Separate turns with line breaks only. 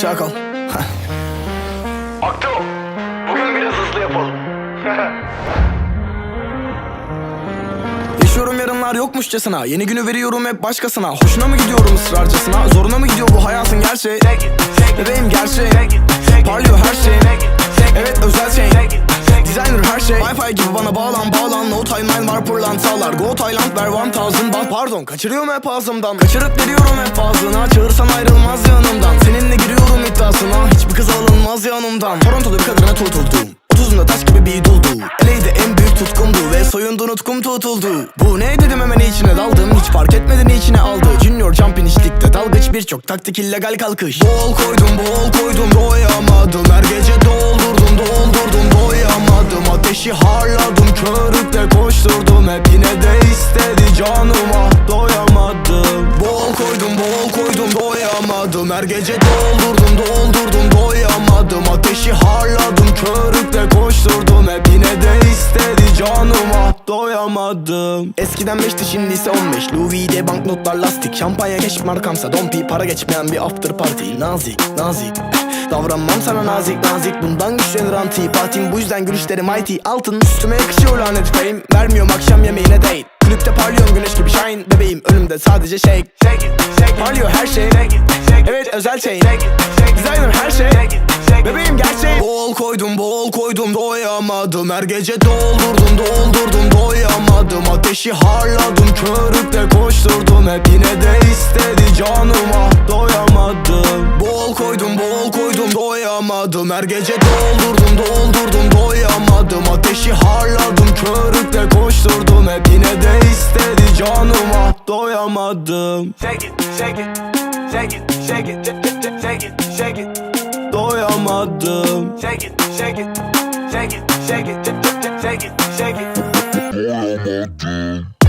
Çakal.
Akto, bugün biraz hızlı yapalım.
Yaşıyorum yarınlar yokmuşçasına. Yeni günü veriyorum hep başkasına. Hoşuna mı gidiyorum ısrarcasına Zoruna mı gidiyor bu hayatın gerçeği? Bebeğim gerçeği bana bağlan bağlan. No timeline var pırlantalar. Go Thailand ver 1000 baht Pardon kaçırıyorum hep ağzımdan? Kaçırıp veriyorum hep ağzına? Çağırsan ayrılmaz yanımdan. Seninle giriyorum iddiasına. Hiçbir kız alınmaz yanımdan. Toronto'da bir kadına tutuldum. Otuzunda taş gibi bir duldu Eleydi en büyük tutkumdu Ve soyundu nutkum tutuldu. Bu ne dedim hemen içine daldım. Hiç fark etmeden içine aldı. Junior jumping içlikte dalgıç. Birçok taktik illegal kalkış. Bol koydum bol koydum doyamadım Her gece Hep yine de istedi canıma. Doyamadım. Bol koydum bol koydum doyamadım. Her gece doldurdum doldurdum doyamadım. Ateşi harladım körükle koşturdum. Hep yine de istedi canıma. Doyamadım. Eskiden 5'ti şimdi ise 15 Louis V banknotlar lastik. Şampanya keşif markamsa dompi Para geçmeyen bir after party. Nazik nazik Davranmam sana nazik nazik. Bundan güçlenir antipatim Bu yüzden gülüşlerim mighty. Altın üstüme yakışıyor lanet fame Vermiyorum akşam yemeğine date Kulüpte parlıyorum güneş gibi shine. Bebeğim önümde sadece shake. Parlıyor her şey. Evet özel şey. Designer her şey. Bebeğim gerçeği. Bol koydum bol koydum doyamadım. Her gece doldurdum doldurdum doyamadım. Ateşi harladım körükle koşturdum. Hep yine de istedi canıma. Doyamadım koydum bol koydum doyamadım Her gece doldurdum doldurdum doyamadım Ateşi harladım körükle koşturdum Hep yine de istedi canıma doyamadım
Shake it, shake it, shake it, shake it, shake it, shake it,
Doyamadım
shake it, shake it, shake it, shake it, shake it, shake it.
Doyamadım.